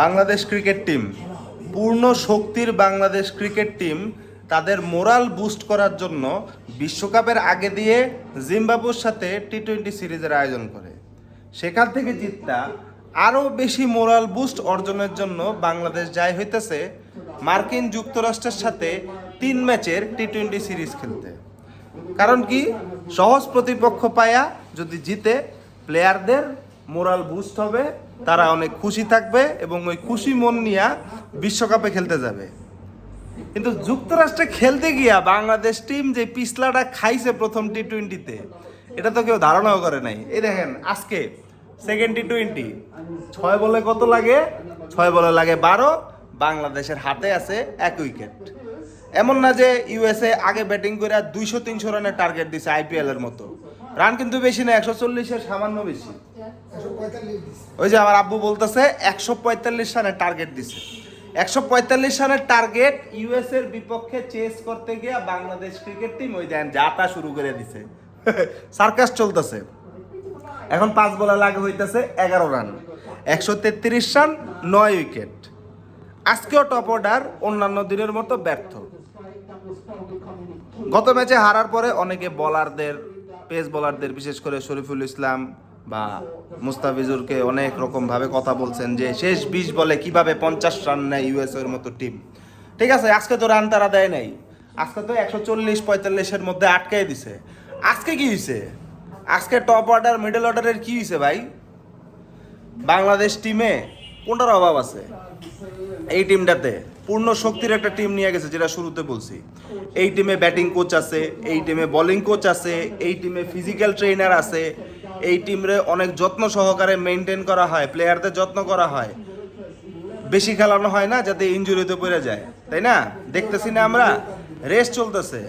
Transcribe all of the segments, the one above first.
Bangladesh cricket team, পূর্ণ শক্তির Bangladesh cricket team, তাদের মোরাল বুস্ট করার জন্য বিশ্বকাপের আগে দিয়ে জিম্বাবুর সাথে টি টোয়েন্টি সিরিজের আয়োজন করে। সেখান থেকে জিতটা আরও বেশি মোরাল বুস্ট অর্জনের জন্য বাংলাদেশ যায় হইতেছে মার্কিন যুক্তরাষ্ট্রের সাথে তিন ম্যাচের টি টোয়েন্টি সিরিজ খেলতে। কারণ কি? সহজ প্রতিপক্ষ পায়া যদি জিতে, প্লেয়ারদের মোরাল বুস্ট হবে, তারা অনেক খুশি থাকবে এবং ওই খুশি মন নিয়ে বিশ্বকাপে খেলতে যাবে। কিন্তু যুক্তরাষ্ট্রে খেলতে গিয়া বাংলাদেশ টিম যে পিছলাটা খাইছে প্রথম টি টোয়েন্টিতে এটা তো কেউ ধারণাও করে নাই। এই দেখেন, আজকে সেকেন্ড টি টোয়েন্টি ছয় বলে কত লাগে? ছয় বলে লাগে বারো, বাংলাদেশের হাতে আছে এক উইকেট। এমন না যে ইউএসএ আগে ব্যাটিং করে দুইশো তিনশো রানের টার্গেট দিছে আইপিএল এর মতো। রান কিন্তু বেশি না, একশো চল্লিশের সামান্য বেশি। ওই যে আমার আব্বু বলতেছে, একশো পঁয়তাল্লিশ রানের টার্গেট দিছে। একশো পঁয়তাল্লিশ রানের টার্গেট ইউএস এর বিপক্ষে চেস করতে গিয়ে বাংলাদেশ ক্রিকেট টিম ওই দেন যাতা শুরু করে দিছে। সার্কাস চলতেছে। এখন পাঁচ বলে লাগে হইতেছে এগারো রান। একশো তেত্রিশ রান, নয় উইকেট আজকেও টপ অর্ডার অন্যান্য দিনের মতো ব্যর্থ। গত ম্যাচে হারার পরে অনেকে বলারদের পেস বোলারদের, বিশেষ করে শরীফুল ইসলাম বা মুস্তাফিজুরকে অনেক রকম ভাবে কথা বলছেন যে শেষ বিশ বলে কীভাবে পঞ্চাশ রান নেয় ইউএস এর মতো টিম। ঠিক আছে, আজকে তো রান তারা দেয় নাই। আজকে তো একশো চল্লিশ, পঁয়তাল্লিশের মধ্যে আটকাই দিছে। আজকে কি হয়েছে আজকে টপ অর্ডার মিডল অর্ডারের কি হয়েছে ভাই? বাংলাদেশ টিমে কোনটার অভাব আছে এই টিমটাতে পূর্ণ শক্তির একটা টিম নিয়ে গেছে, যেটা শুরুতে বলছি। এই টিমে ব্যাটিং কোচ আছে, এই টিমে বোলিং কোচ আছে, এই টিমে ফিজিক্যাল ট্রেনার আছে, এই টিমরে অনেক যত্ন সহকারে মেনটেন করা হয় প্লেয়ারদের যত্ন করা হয়। বেশি খেলানো হয় না, যাতে ইঞ্জুরিতে পড়ে যায়, তাই না? দেখতেছি না আমরা রেস চলতেছে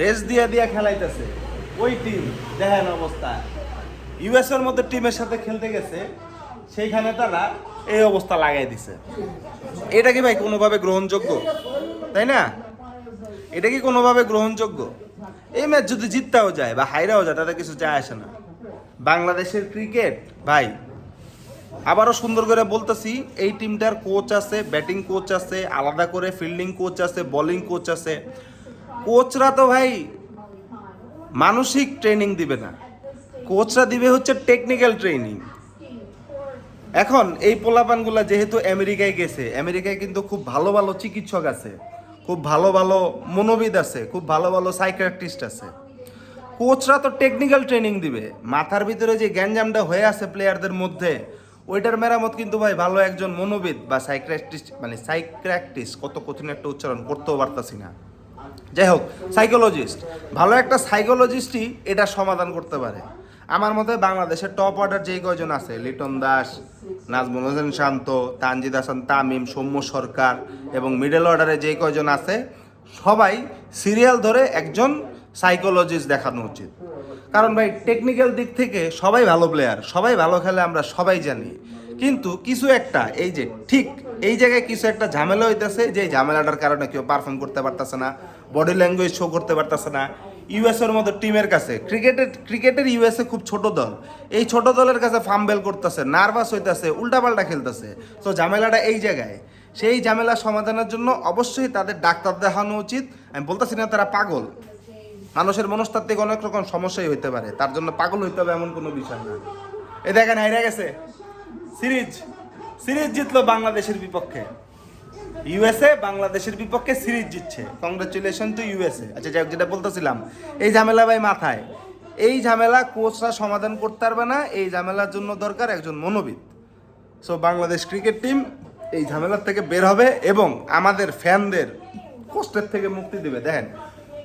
রেস দিয়ে দিয়ে খেলাইতেছে। ওই টিম দেখেন অবস্থা। ইউএস এর মধ্যে টিমের সাথে খেলতে গেছে, সেইখানে তারা এই অবস্থা লাগাই দিছে। এটা কি ভাই কোনোভাবে গ্রহণযোগ্য? তাই না? এটা কি কোনোভাবে গ্রহণযোগ্য? এই ম্যাচ যদি জিততেও যায় বা হাইরাও যায়, তাতে কিছু যায় আসে না। বাংলাদেশের ক্রিকেট, ভাই, আবারও সুন্দর করে বলতেছি, এই টিমটার কোচ আছে ব্যাটিং কোচ আছে, আলাদা করে ফিল্ডিং কোচ আছে বোলিং কোচ আছে। কোচরা তো ভাই মানসিক ট্রেনিং দিবে না। কোচরা দিবে হচ্ছে টেকনিক্যাল ট্রেনিং এখন এই পোলাপানগুলা যেহেতু আমেরিকায় গেছে, আমেরিকায় কিন্তু খুব ভালো ভালো চিকিৎসক আছে, খুব ভালো ভালো মনোবিদ আছে, খুব ভালো ভালো সাইকিয়াট্রিস্ট আছে। কোচরা তো টেকনিক্যাল ট্রেনিং দিবে, মাথার ভিতরে যে গ্যাঞ্জামটা হয়ে আছে প্লেয়ারদের মধ্যে, ওইটার মেরামত কিন্তু ভাই ভালো একজন মনোবিদ বা সাইকিয়াট্রিস্ট মানে সাইকিয়াট্রিস্ট কত কঠিন একটা উচ্চারণ করতেও পারতাছি না। যাই হোক সাইকোলজিস্ট ভালো একটা সাইকোলজিস্টই এটা সমাধান করতে পারে। আমার মতে বাংলাদেশের টপ অর্ডার যেই কয়জন আছে? লিটন দাস, নাজমুল হোসেন শান্ত, তানজিদ হাসান, তামিম, সৌম্য সরকার এবং মিডল অর্ডারে যেই কয়জন আছে, সবাই সিরিয়াল ধরে একজন সাইকোলজিস্ট দেখানো উচিত। কারণ ভাই টেকনিক্যাল দিক থেকে সবাই ভালো প্লেয়ার সবাই ভালো খেলে আমরা সবাই জানি। কিন্তু কিছু একটা, এই যে ঠিক এই জায়গায় কিছু একটা ঝামেলা হইতেছে, যে ঝামেলাটার কারণে কেউ পারফর্ম করতে পারতেছে না বডি ল্যাঙ্গুয়েজ শো করতে পারতেছে না। ইউএস এর মতো টিমের কাছে। ক্রিকেটের ক্রিকেটের ইউএসএ খুব ছোট দল। এই ছোট দলের কাছে ফাম্বেল করতেছে নার্ভাস হইতেছে, উল্টাপাল্টা খেলতেছে। তো ঝামেলাটা এই জায়গায়। সেই ঝামেলা সমাধানের জন্য অবশ্যই তাদের ডাক্তার দেখানো উচিত। আমি বলতেছি না তারা পাগল। মানুষের মনস্তাত্ত্বিক অনেক রকম সমস্যাই হইতে পারে। তার জন্য পাগল হইতে হবে এমন কোনো বিষয় না। এই দেখেন, হাইরা গেছে। সিরিজ। সিরিজ জিতলো বাংলাদেশের বিপক্ষে। ইউএসএ বাংলাদেশের বিপক্ষে সিরিজ জিতছে। কংগ্রেচুলেশন টু ইউএসএ আচ্ছা যাই যেটা বলতেছিলাম, এই ঝামেলা ভাই মাথায়। এই ঝামেলা কোচরা সমাধান করতে পারবে না, এই ঝামেলার জন্য দরকার একজন মনোবিদ। সো বাংলাদেশ ক্রিকেট টিম এই ঝামেলার থেকে বের হবে এবং আমাদের ফ্যানদের কষ্টের থেকে মুক্তি দিবে। দেখেন,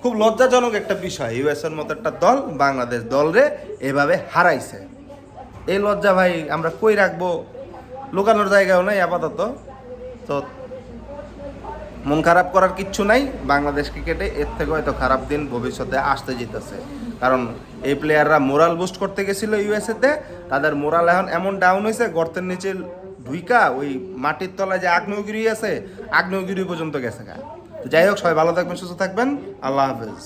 খুব লজ্জাজনক একটা বিষয় ইউএসএর মতো একটা দল, বাংলাদেশ দলরে এভাবে হারাইছে। এই লজ্জা ভাই আমরা কই রাখব? লুকানোর জায়গাও নাই আপাতত। তো মন খারাপ করার কিচ্ছু নাই। বাংলাদেশ ক্রিকেটে এর থেকে হয়তো খারাপ দিন ভবিষ্যতে আসতে যেতেছে। কারণ এই প্লেয়াররা মোরাল বুস্ট করতে গেছিল ইউএসএতে তাদের মোরাল এখন এমন ডাউন হয়েছে, গর্তের নিচে ঢুইকা ওই মাটির তলায় যে আগ্নেয়গিরি আছে, আগ্নেয়গিরি পর্যন্ত গেছে যাই হোক, সবাই ভালো থাকবেন, সুস্থ থাকবেন। আল্লাহ হাফেজ।